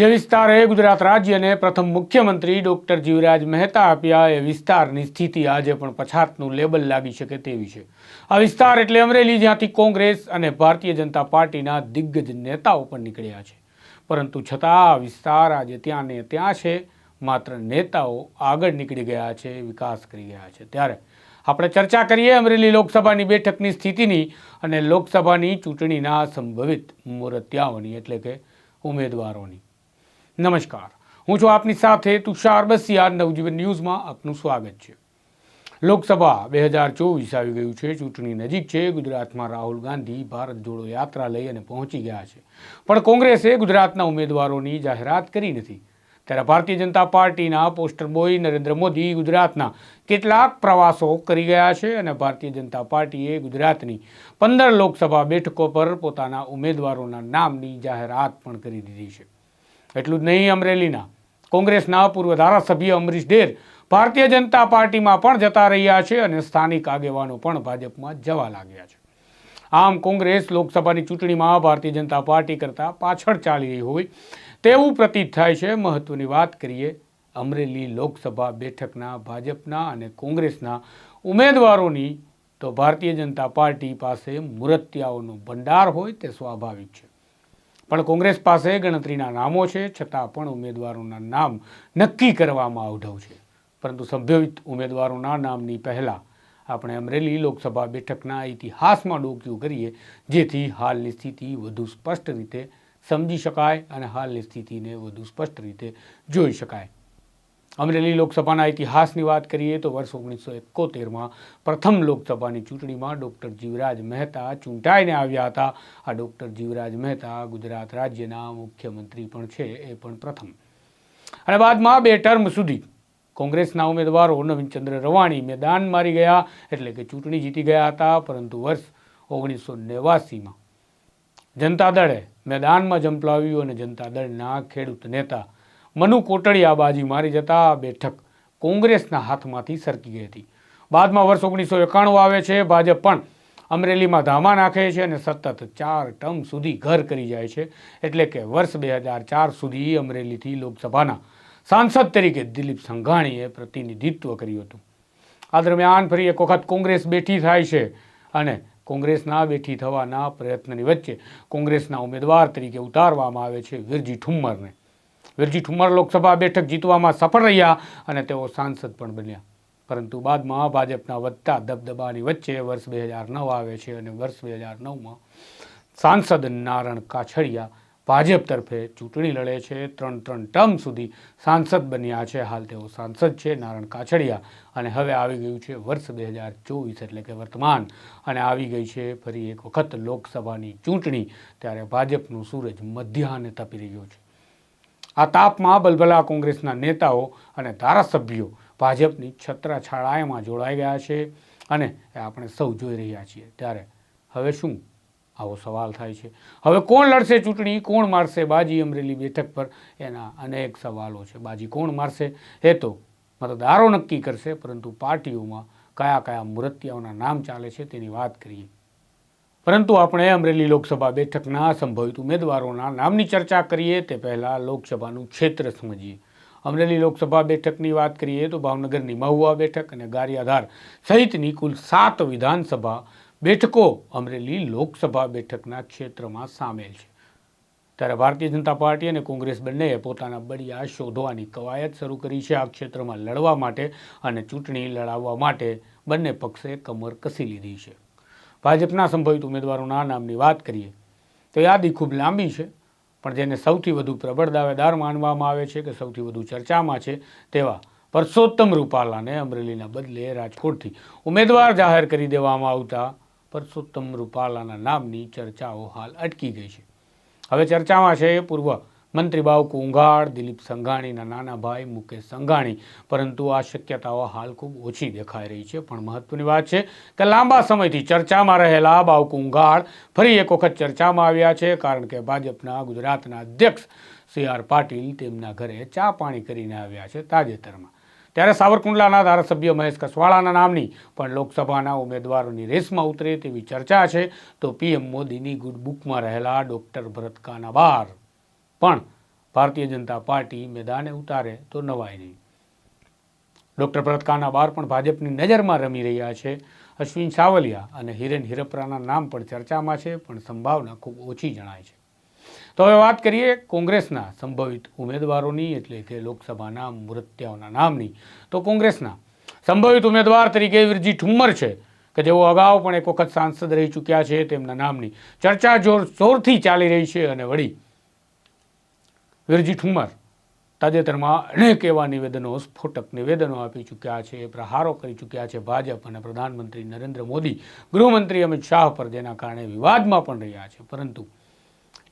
જે વિસ્તારે ગુજરાત રાજ્યને પ્રથમ મુખ્યમંત્રી ડોક્ટર જીવરાજ મહેતા આપ્યા એ વિસ્તારની સ્થિતિ આજે પણ પછાતનું લેબલ લાગી શકે તેવી છે. આ વિસ્તાર એટલે અમરેલી, જ્યાંથી કોંગ્રેસ અને ભારતીય જનતા પાર્ટીના દિગ્ગજ નેતાઓ પણ નીકળ્યા છે. પરંતુ છતાં આ વિસ્તાર આજે ત્યાં ને ત્યાં છે, માત્ર નેતાઓ આગળ નીકળી ગયા છે, વિકાસ કરી ગયા છે. ત્યારે આપણે ચર્ચા કરીએ અમરેલી લોકસભાની બેઠકની સ્થિતિની અને લોકસભાની ચૂંટણીના સંભવિત મુહૂર્ત્યાઓની એટલે કે ઉમેદવારોની. નમસ્કાર. હું છું આપની સાથે તુષાર બસિયા નવજીવન ન્યૂઝમાં આપનું સ્વાગત છે. લોકસભા બે હજાર ચોવીસ આવી ગયું છે. ચૂંટણી નજીક છે. ગુજરાતમાં રાહુલ ગાંધી ભારત જોડો યાત્રા લઈ અને પહોંચી ગયા છે. પણ કોંગ્રેસે ગુજરાતના ઉમેદવારોની જાહેરાત કરી નથી. ત્યારે ભારતીય જનતા પાર્ટીના પોસ્ટર બોય નરેન્દ્ર મોદી ગુજરાતના કેટલાક પ્રવાસો કરી ગયા છે અને ભારતીય જનતા પાર્ટીએ ગુજરાતની પંદર લોકસભા બેઠકો પર પોતાના ઉમેદવારોના નામની જાહેરાત પણ કરી દીધી છે. એટલું જ નહીં અમરેલીના. કોંગ્રેસના પૂર્વ ધારાસભ્ય અમરીશ ડેર ભારતીય જનતા પાર્ટીમાં પણ જતા રહ્યા છે અને સ્થાનિક આગેવાનો પણ ભાજપમાં જવા લાગ્યા છે. આમ કોંગ્રેસ લોકસભાની ચૂંટણીમાં ભારતીય જનતા પાર્ટી કરતાં પાછળ ચાલી રહી હોય તેવું પ્રતીત થાય છે. મહત્વની વાત કરીએ અમરેલી લોકસભા બેઠકના ભાજપના અને કોંગ્રેસના ઉમેદવારોની તો ભારતીય જનતા પાર્ટી પાસે મુરત્યાઓનો ભંડાર હોય તે સ્વાભાવિક છે. પણ કોંગ્રેસ પાસે ગણતરીના નામો છે, છતાં પણ ઉમેદવારોના નામ નક્કી કરવામાં આવઢવ છે. પરંતુ સંભવિત ઉમેદવારોના નામની પહેલાં આપણે અમરેલી લોકસભા બેઠકના ઇતિહાસમાં ડોક્યું કરીએ, જેથી હાલની સ્થિતિ વધુ સ્પષ્ટ રીતે સમજી શકાય અને હાલની સ્થિતિને વધુ સ્પષ્ટ રીતે જોઈ શકાય. અમરેલી લોકસભાના ઇતિહાસની વાત કરીએ તો વર્ષ ઓગણીસો એકોતેરમાં પ્રથમ લોકસભાની ચૂંટણીમાં ડૉક્ટર જીવરાજ મહેતા ચૂંટાઈને આવ્યા હતા. આ ડૉક્ટર જીવરાજ મહેતા ગુજરાત રાજ્યના મુખ્યમંત્રી પણ છે, એ પણ પ્રથમ. અને બાદમાં બે ટર્મ સુધી કોંગ્રેસના ઉમેદવારો નવીનચંદ્ર રવાણી મેદાન મારી ગયા એટલે કે ચૂંટણી જીતી ગયા હતા, પરંતુ વર્ષ ઓગણીસો નેવાસીમાં જનતા દળે મેદાનમાં જંપલાવ્યું અને જનતા દળના ખેડૂત નેતા મનુ કોટડિયા બાજી મારી જતા બેઠક. કોંગ્રેસના હાથમાંથી સરકી ગઈ હતી. બાદમાં વર્ષ ઓગણીસો એકાણું આવે છે, ભાજપ પણ અમરેલીમાં ધામા નાખે છે અને સતત ચાર ટર્મ સુધી ઘર કરી જાય છે. એટલે કે વર્ષ બે હજાર ચાર સુધી અમરેલીથી લોકસભાના સાંસદ તરીકે દિલીપ સંઘાણીએ પ્રતિનિધિત્વ કર્યું હતું. આ દરમિયાન ફરી એક વખત કોંગ્રેસ બેઠી થાય છે અને કોંગ્રેસના બેઠી થવાના પ્રયત્નની વચ્ચે કોંગ્રેસના ઉમેદવાર તરીકે ઉતારવામાં આવે છે વિરજી ઠુમ્મરને. વિરજી ઠુમર લોકસભા બેઠક જીતવામાં સફળ રહ્યા અને તેઓ સાંસદ પણ બન્યા. પરંતુ બાદમાં ભાજપના વધતા દબદબાની વચ્ચે વર્ષ બે હજાર નવ આવે છે અને વર્ષ બે હજાર નવમાં સાંસદ નારણ કાછડિયા ભાજપ તરફે ચૂંટણી લડે છે. ત્રણ ત્રણ ટર્મ સુધી સાંસદ બન્યા છે. હાલ તેઓ સાંસદ છે નારણ કાછડિયા અને હવે આવી ગયું છે વર્ષ બે હજાર ચોવીસ એટલે કે વર્તમાન. અને આવી ગઈ છે ફરી એક વખત લોકસભાની ચૂંટણી, ત્યારે ભાજપનું સૂરજ મધ્યાહને તપી રહ્યો છે. આ તાપમાં બલબલા કોંગ્રેસના નેતાઓ અને ધારાસભ્યો ભાજપની છત્રછાળાએમાં જોડાઈ ગયા છે અને એ આપણે સૌ જોઈ રહ્યા છીએ. ત્યારે હવે શું? આવો સવાલ થાય છે. હવે કોણ લડશે ચૂંટણી? કોણ મારશે બાજી અમરેલી બેઠક પર? એના અનેક સવાલો છે. બાજી કોણ મારશે? એ તો મતદારો નક્કી કરશે, પરંતુ પાર્ટીઓમાં કયા કયા મૂર્તિઓના નામ ચાલે છે તેની વાત કરીએ. પરંતુ આપણે અમરેલી લોકસભા બેઠકના સંભવિત ઉમેદવારોના નામની ચર્ચા કરીએ તે પહેલાં લોકસભાનું ક્ષેત્ર સમજીએ. અમરેલી લોકસભા બેઠકની વાત કરીએ તો ભાવનગરની મહુવા બેઠક અને ગારિયાધાર સહિતની કુલ સાત વિધાનસભા બેઠકો અમરેલી લોકસભા બેઠકના ક્ષેત્રમાં સામેલ છે. ત્યારે ભારતીય જનતા પાર્ટી અને કોંગ્રેસ બંનેએ પોતાના બળિયા શોધવાની કવાયત શરૂ કરી છે આ ક્ષેત્રમાં લડવા માટે અને ચૂંટણી લડાવવા માટે બંને પક્ષે કમર કસી લીધી છે. ભાજપના સંભવિત ઉમેદવારોના નામની વાત કરીએ, તો યાદી ખૂબ લાંબી છે, પણ જેને સૌથી વધુ પ્રબળ દાવેદાર માનવામાં આવે છે કે સૌથી વધુ ચર્ચામાં છે તેવા પરસોત્તમ રૂપાલાને અમરેલીના બદલે રાજકોટથી ઉમેદવાર જાહેર કરી દેવામાં આવતા પરસોત્તમ રૂપાલાના નામની ચર્ચાઓ હાલ અટકી ગઈ છે. હવે ચર્ચામાં છે પૂર્વ મંત્રી બાવ કુંઘાડ દિલીપ સંઘાણીના નાના ભાઈ મુકેશ સંઘાણી. પરંતુ આ શક્યતાઓ હાલ ખૂબ ઓછી દેખાઈ રહી છે, પણ મહત્વની વાત છે કે લાંબા સમયથી ચર્ચામાં રહેલા બાવ કુંઘાડ ફરી એક વખત ચર્ચામાં આવ્યા છે, કારણ કે ભાજપના ગુજરાતના અધ્યક્ષ સી આર પાટીલ તેમના ઘરે ચા પાણી કરીને આવ્યા છે તાજેતરમાં. ત્યારે સાવરકુંડલાના ધારાસભ્ય મહેશ કસવાળાના નામની પણ લોકસભાના ઉમેદવારોની રેસમાં ઉતરે તેવી ચર્ચા છે, તો પીએમ મોદીની ગુડ બુકમાં રહેલા ડૉક્ટર ભરત કાનાબાર પણ ભારતીય જનતા પાર્ટી મેદાને ઉતારે તો નવાય નહીં. ડૉક્ટર ભરત બાર પણ ભાજપની નજરમાં રમી રહ્યા છે. અશ્વિન સાવલિયા અને હિરેન હિરપરાના નામ પણ ચર્ચામાં છે, પણ સંભાવના ખૂબ ઓછી જણાય છે. તો હવે વાત કરીએ કોંગ્રેસના સંભવિત ઉમેદવારોની, એટલે કે લોકસભાના મૃત્યાઓના નામની. તો કોંગ્રેસના સંભવિત ઉમેદવાર તરીકે વિરજી ઠુમ્મર છે, કે જેઓ અગાઉ પણ એક વખત સાંસદ રહી ચૂક્યા છે તેમના નામની ચર્ચા જોર જોરથી ચાલી રહી છે અને વળી વિરજી ઠુમર, તાજેતરમાં અનેક એવા નિવેદનો, સ્ફોટક નિવેદનો આપી ચૂક્યા છે, પ્રહારો કરી ચૂક્યા છે ભાજપ અને પ્રધાનમંત્રી નરેન્દ્ર મોદી. ગૃહમંત્રી અમિત શાહ પર જેના કારણે વિવાદમાં પણ રહ્યા છે. પરંતુ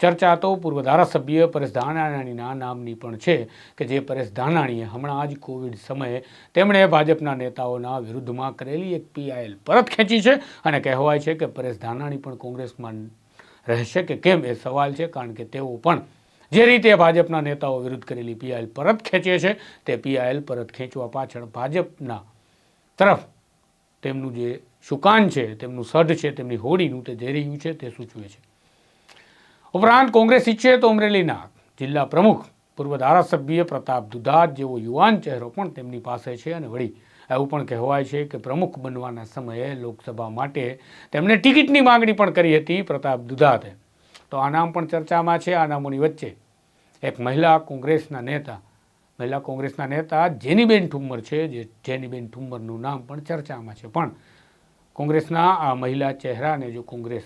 ચર્ચા તો પૂર્વ ધારાસભ્ય પરેશ ધાનાણીના નામની પણ છે કે જે પરેશ ધાનાણીએ હમણાં જ કોવિડ સમયે તેમણે ભાજપના નેતાઓના વિરુદ્ધમાં કરેલી એક પીઆઈએલ પરત ખેંચી છે અને કહેવાય છે કે પરેશ ધાનાણી પણ કોંગ્રેસમાં રહેશે કે કેમ એ સવાલ છે, કારણ કે તેઓ પણ જે રીતે ભાજપના નેતાઓ વિરુદ્ધ કરેલી પીઆઈએલ પરત ખેંચે છે, તે પીઆઈએલ પરત ખેંચવા પાછળ ભાજપના તરફ તેમનું જે શુકાન છે, તેમનું સઢ છે, તેમની હોડીનું તે જઈ રહ્યું છે, તે સૂચવે છે. ઉપરાંત કોંગ્રેસ ઈચ્છે તો અમરેલીના જિલ્લા પ્રમુખ, પૂર્વ ધારાસભ્ય પ્રતાપ દુધાત જેવો યુવાન ચહેરો પણ તેમની પાસે છે અને વળી એવું પણ કહેવાય છે કે પ્રમુખ બનવાના સમયે લોકસભા માટે તેમણે ટિકિટની માંગણી પણ કરી હતી પ્રતાપ દુધાતે. તો આ નામ પણ ચર્ચામાં છે, આ નામોની વચ્ચે. એક મહિલા કોંગ્રેસના નેતા, મહિલા કોંગ્રેસના નેતા જેનીબેન ઠુમ્મર છે, જે જેનીબેન ઠુમ્મરનું નામ પણ ચર્ચામાં છે. પણ કોંગ્રેસના આ મહિલા ચહેરાને જો કોંગ્રેસ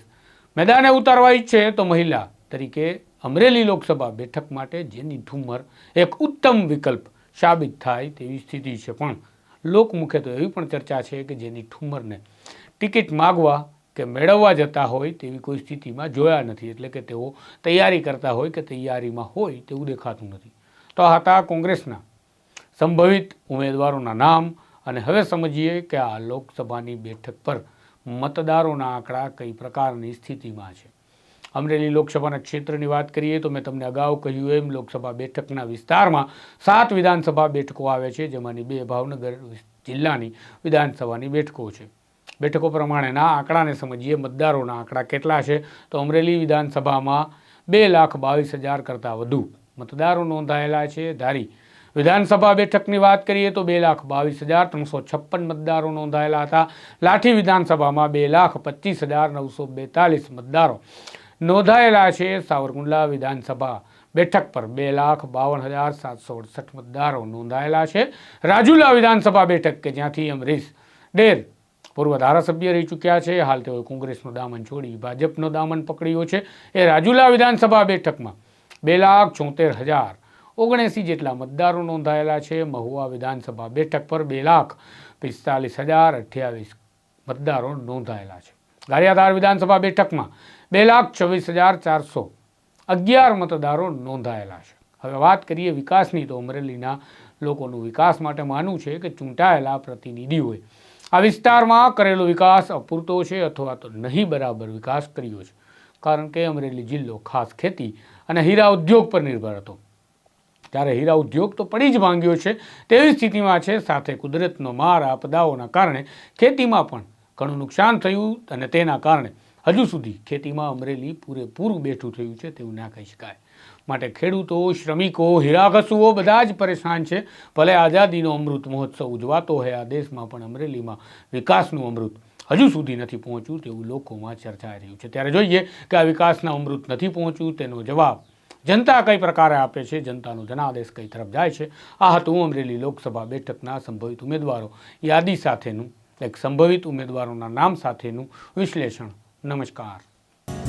મેદાને ઉતારવા ઈચ્છે તો મહિલા તરીકે અમરેલી લોકસભા બેઠક માટે જેની ઠુમ્મર એક ઉત્તમ વિકલ્પ સાબિત થાય તેવી સ્થિતિ છે. પણ લોકમુખે તો એવી પણ ચર્ચા છે કે જેની ઠુમ્મરને ટિકિટ માગવા કે મેળવવા જતા હોય તેવી કોઈ સ્થિતિમાં જોયા નથી. એટલે કે તેઓ તૈયારી કરતા હોય કે તૈયારીમાં હોય તેવું દેખાતું નથી. તો હતા કોંગ્રેસના સંભવિત ઉમેદવારોના નામ. અને હવે સમજીએ કે આ લોકસભાની બેઠક પર મતદારોના આંકડા કઈ પ્રકારની સ્થિતિમાં છે. અમરેલી લોકસભાના ક્ષેત્રની વાત કરીએ તો મેં તમને અગાઉ કહ્યું એમ લોકસભા બેઠકના વિસ્તારમાં સાત વિધાનસભા બેઠકો આવે છે, જેમાંની બે ભાવનગર જિલ્લાની વિધાનસભાની બેઠકો છે. બેઠકો પ્રમાણેના આંકડાને સમજીએ, મતદારોના આંકડા કેટલા છે? તો અમરેલી વિધાનસભામાં બે લાખ બાવીસ હજાર કરતાં વધુ મતદારો નોંધાયેલા છે. ધારી, વિધાનસભા બેઠકની વાત કરીએ તો બે લાખ બાવીસ હજાર ત્રણસો છપ્પન મતદારો નોંધાયેલા હતા. લાઠી વિધાનસભામાં બે લાખ પચીસ હજાર નવસો બેતાલીસ મતદારો નોંધાયેલા છે. સાવરકુંડલા વિધાનસભા બેઠક પર બે લાખ બાવન હજાર સાતસો અડસઠ મતદારો નોંધાયેલા છે. રાજુલા વિધાનસભા બેઠક કે જ્યાંથી અમરીશ ડેર પૂર્વ ધારાસભ્ય રહી ચૂક્યા છે. હાલ તેઓ કોંગ્રેસનું દામન છોડી, ભાજપનો દામન પકડ્યો છે. એ રાજુલા વિધાનસભા બેઠકમાં બે લાખ ચોતેર હજાર ઓગણએંસી જેટલા મતદારો નોંધાયેલા છે. મહુવા વિધાનસભા બેઠક પર બે લાખ પિસ્તાલીસ હજાર અઠ્યાવીસ મતદારો નોંધાયેલા છે. ગારિયાધાર વિધાનસભા બેઠકમાં બે લાખ ચોવીસ હજાર ચારસો અગિયાર મતદારો નોંધાયેલા છે. હવે વાત કરીએ વિકાસની, તો અમરેલીના લોકોનું વિકાસ માટે માનવું છે કે ચૂંટાયેલા પ્રતિનિધિઓએ આ વિસ્તારમાં કરેલો વિકાસ અપૂરતો છે અથવા તો નહીં બરાબર વિકાસ કર્યો છે. કારણ કે અમરેલી જિલ્લો ખાસ ખેતી અને હીરા ઉદ્યોગ પર નિર્ભર હતો. ત્યારે હીરા ઉદ્યોગ તો પડી જ માંગ્યો છે તેવી સ્થિતિમાં છે. સાથે કુદરતનો માર આપદાઓના કારણે ખેતીમાં પણ ઘણું નુકસાન થયું અને તેના કારણે હજુ સુધી ખેતીમાં અમરેલી પૂરેપૂરું બેઠું થયું છે તેવું ના કહી શકાય. માટે ખેડૂતો, શ્રમિકો, હીરાઘસુઓ બધા જ પરેશાન છે. ભલે આઝાદીનો અમૃત મહોત્સવ ઉજવાતો હોય, આ દેશમાં પણ અમરેલીમાં વિકાસનું અમૃત હજુ સુધી નથી પહોંચ્યું તેવું લોકોમાં ચર્ચાઈ રહ્યું છે. ત્યારે જોઈએ કે આ વિકાસના અમૃત નથી પહોંચ્યું તેનો જવાબ જનતા કઈ પ્રકારે આપે છે? જનતાનો જનાદેશ કઈ તરફ જાય છે? આ હતું અમરેલી લોકસભા બેઠકના સંભવિત ઉમેદવારો. યાદી સાથેનું, એક સંભવિત ઉમેદવારોના નામ સાથેનું વિશ્લેષણ. નમસ્કાર.